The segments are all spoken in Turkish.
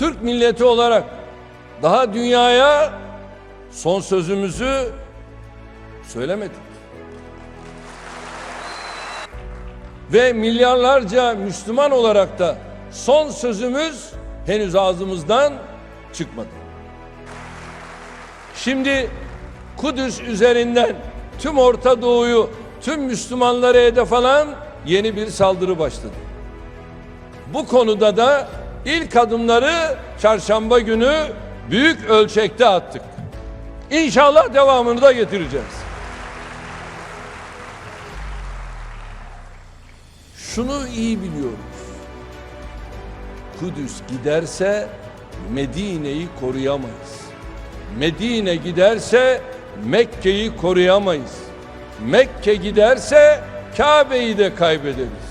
Türk milleti olarak daha dünyaya son sözümüzü söylemedik. Ve milyarlarca Müslüman olarak da son sözümüz henüz ağzımızdan çıkmadı. Şimdi Kudüs üzerinden tüm Orta Doğu'yu, tüm Müslümanları hedef alan yeni bir saldırı başladı. Bu konuda da ilk adımları çarşamba günü büyük ölçekte attık. İnşallah devamını da getireceğiz. Şunu iyi biliyoruz. Kudüs giderse Medine'yi koruyamayız. Medine giderse Mekke'yi koruyamayız. Mekke giderse Kabe'yi de kaybederiz.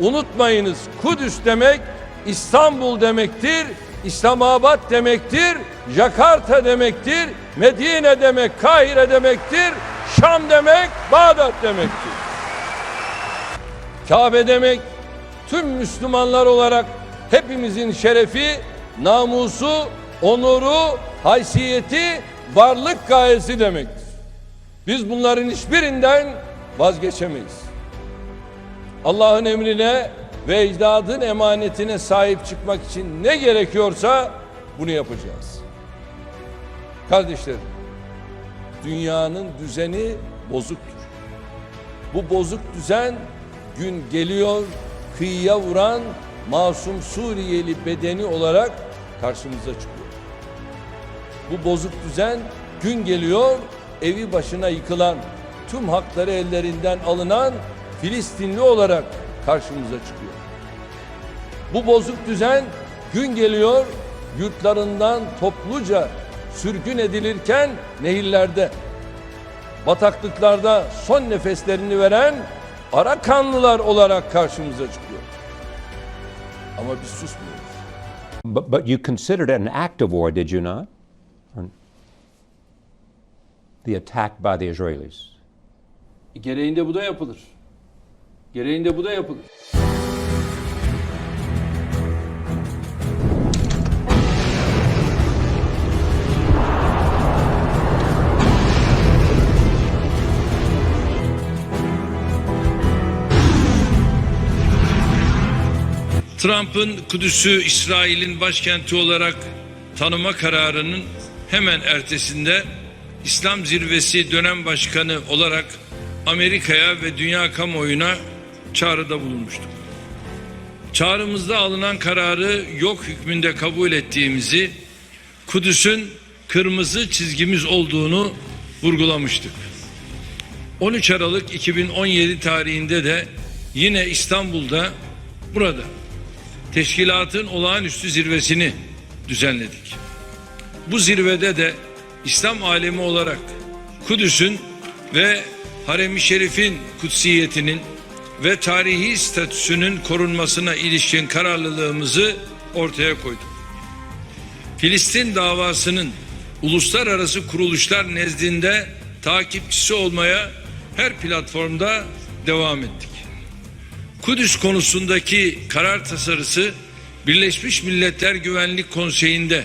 Unutmayınız Kudüs demek İstanbul demektir, İslamabad demektir, Jakarta demektir, Medine demek, Kahire demektir, Şam demek, Bağdat demektir. Kabe demek tüm Müslümanlar olarak hepimizin şerefi, namusu, onuru, haysiyeti, varlık gayesi demektir. Biz bunların hiçbirinden vazgeçemeyiz. Allah'ın emrine ve ecdadın emanetine sahip çıkmak için ne gerekiyorsa bunu yapacağız. Kardeşlerim, dünyanın düzeni bozuktur. Bu bozuk düzen gün geliyor, kıyıya vuran masum Suriyeli bedeni olarak karşımıza çıkıyor. Bu bozuk düzen gün geliyor, evi başına yıkılan, tüm hakları ellerinden alınan Filistinli olarak karşımıza çıkıyor. Bu bozuk düzen gün geliyor, yurtlarından topluca sürgün edilirken nehirlerde, bataklıklarda son nefeslerini veren Arakanlılar olarak karşımıza çıkıyor. Ama biz susmuyoruz. But, but you considered it an act of war, did you not? The attack by the Israelis. Gereğinde bu da yapılır. Gereğinde bu da yapılır. Trump'ın Kudüs'ü İsrail'in başkenti olarak tanıma kararının hemen ertesinde İslam Zirvesi dönem başkanı olarak Amerika'ya ve dünya kamuoyuna çağrıda bulunmuştuk. Çağrımızda alınan kararı yok hükmünde kabul ettiğimizi, Kudüs'ün kırmızı çizgimiz olduğunu vurgulamıştık. 13 Aralık 2017 tarihinde de yine İstanbul'da burada teşkilatın olağanüstü zirvesini düzenledik. Bu zirvede de İslam alemi olarak Kudüs'ün ve Harem-i Şerif'in kutsiyetinin ve tarihi statüsünün korunmasına ilişkin kararlılığımızı ortaya koyduk. Filistin davasının uluslararası kuruluşlar nezdinde takipçisi olmaya her platformda devam ettik. Kudüs konusundaki karar tasarısı Birleşmiş Milletler Güvenlik Konseyi'nde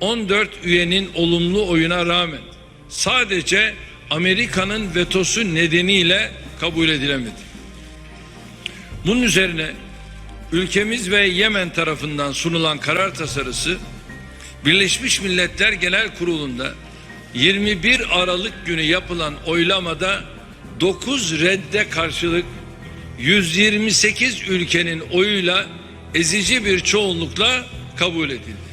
14 üyenin olumlu oyuna rağmen sadece Amerika'nın vetosu nedeniyle kabul edilemedi. Bunun üzerine ülkemiz ve Yemen tarafından sunulan karar tasarısı Birleşmiş Milletler Genel Kurulu'nda 21 Aralık günü yapılan oylamada 9 redde karşılık 128 ülkenin oyuyla ezici bir çoğunlukla kabul edildi.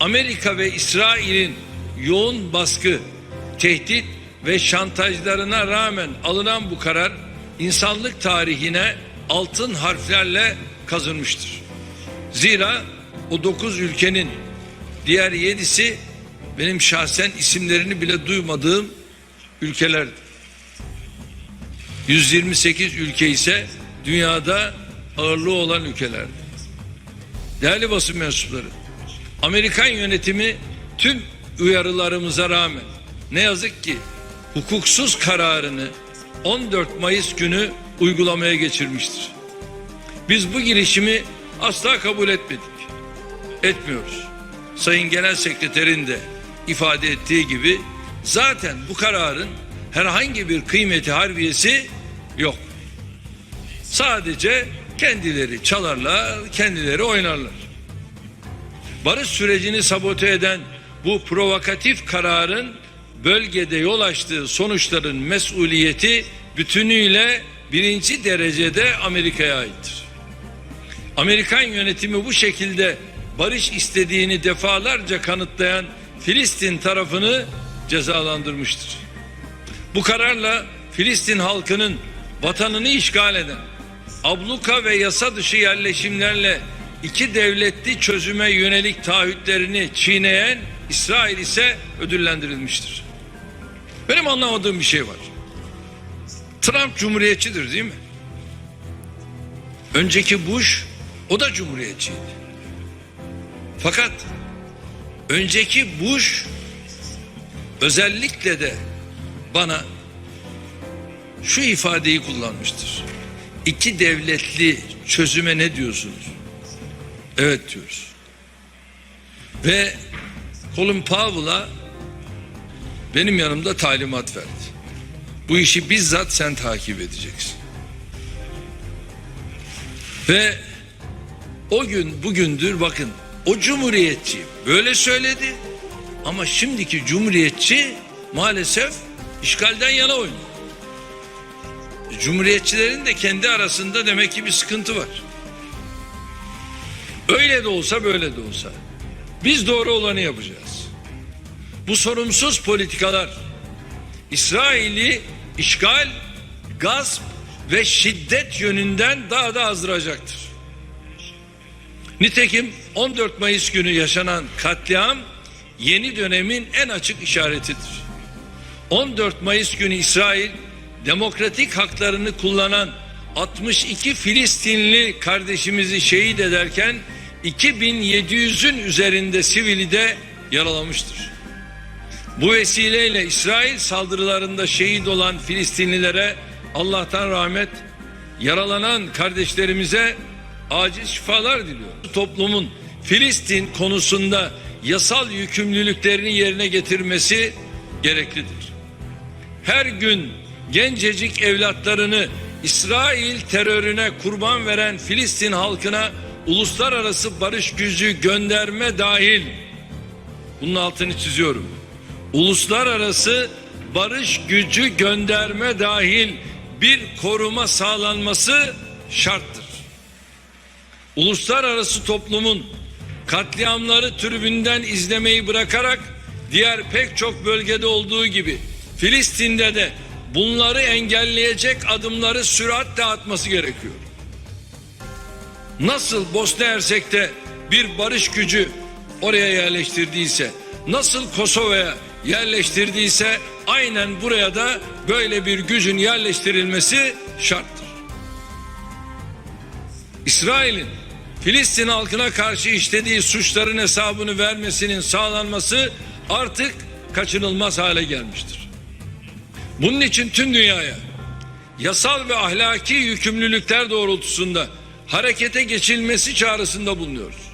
Amerika ve İsrail'in yoğun baskı, tehdit ve şantajlarına rağmen alınan bu karar insanlık tarihine altın harflerle kazınmıştır. Zira o dokuz ülkenin diğer yedisi benim şahsen isimlerini bile duymadığım ülkelerdir. 128 ülke ise dünyada ağırlığı olan ülkelerdir. Değerli basın mensupları, Amerikan yönetimi tüm uyarılarımıza rağmen ne yazık ki hukuksuz kararını 14 Mayıs günü uygulamaya geçirmiştir. Biz bu girişimi asla kabul etmedik. etmiyoruz. Sayın Genel Sekreterin de ifade ettiği gibi zaten bu kararın herhangi bir kıymeti harbiyesi yok. Sadece kendileri çalarlar, kendileri oynarlar. Barış sürecini sabote eden bu provokatif kararın bölgede yol açtığı sonuçların mesuliyeti bütünüyle birinci derecede Amerika'ya aittir. Amerikan yönetimi bu şekilde barış istediğini defalarca kanıtlayan Filistin tarafını cezalandırmıştır. Bu kararla Filistin halkının vatanını işgal eden, abluka ve yasa dışı yerleşimlerle iki devletli çözüme yönelik taahhütlerini çiğneyen İsrail ise ödüllendirilmiştir. Benim anlamadığım bir şey var. Trump cumhuriyetçidir değil mi? Önceki Bush o da cumhuriyetçiydi. Fakat önceki Bush özellikle de bana şu ifadeyi kullanmıştır. İki devletli çözüme ne diyorsunuz? Evet diyoruz. Ve Colin Powell'a benim yanımda talimat verdi. Bu işi bizzat sen takip edeceksin. Ve o gün bugündür bakın o cumhuriyetçi böyle söyledi ama şimdiki cumhuriyetçi maalesef işgalden yana oynuyor. Cumhuriyetçilerin de kendi arasında demek ki bir sıkıntı var. Öyle de olsa böyle de olsa biz doğru olanı yapacağız. Bu sorumsuz politikalar İsrail'i işgal, gasp ve şiddet yönünden daha da azdıracaktır. Nitekim 14 Mayıs günü yaşanan katliam yeni dönemin en açık işaretidir. 14 Mayıs günü İsrail demokratik haklarını kullanan 62 Filistinli kardeşimizi şehit ederken 2700'ün üzerinde sivili de yaralamıştır. Bu vesileyle İsrail saldırılarında şehit olan Filistinlilere Allah'tan rahmet, yaralanan kardeşlerimize acil şifalar diliyor. Toplumun Filistin konusunda yasal yükümlülüklerini yerine getirmesi gereklidir. Her gün gencecik evlatlarını İsrail terörüne kurban veren Filistin halkına uluslararası barış gücü gönderme dahil bunun altını çiziyorum. Uluslararası barış gücü gönderme dahil bir koruma sağlanması şarttır. Uluslararası toplumun katliamları tribünden izlemeyi bırakarak diğer pek çok bölgede olduğu gibi Filistin'de de bunları engelleyecek adımları süratle atması gerekiyor. Nasıl Bosna Hersek'te bir barış gücü oraya yerleştirdiyse, nasıl Kosova'ya yerleştirdiyse aynen buraya da böyle bir gücün yerleştirilmesi şarttır. İsrail'in Filistin halkına karşı işlediği suçların hesabını vermesinin sağlanması artık kaçınılmaz hale gelmiştir. Bunun için tüm dünyaya yasal ve ahlaki yükümlülükler doğrultusunda harekete geçilmesi çağrısında bulunuyoruz.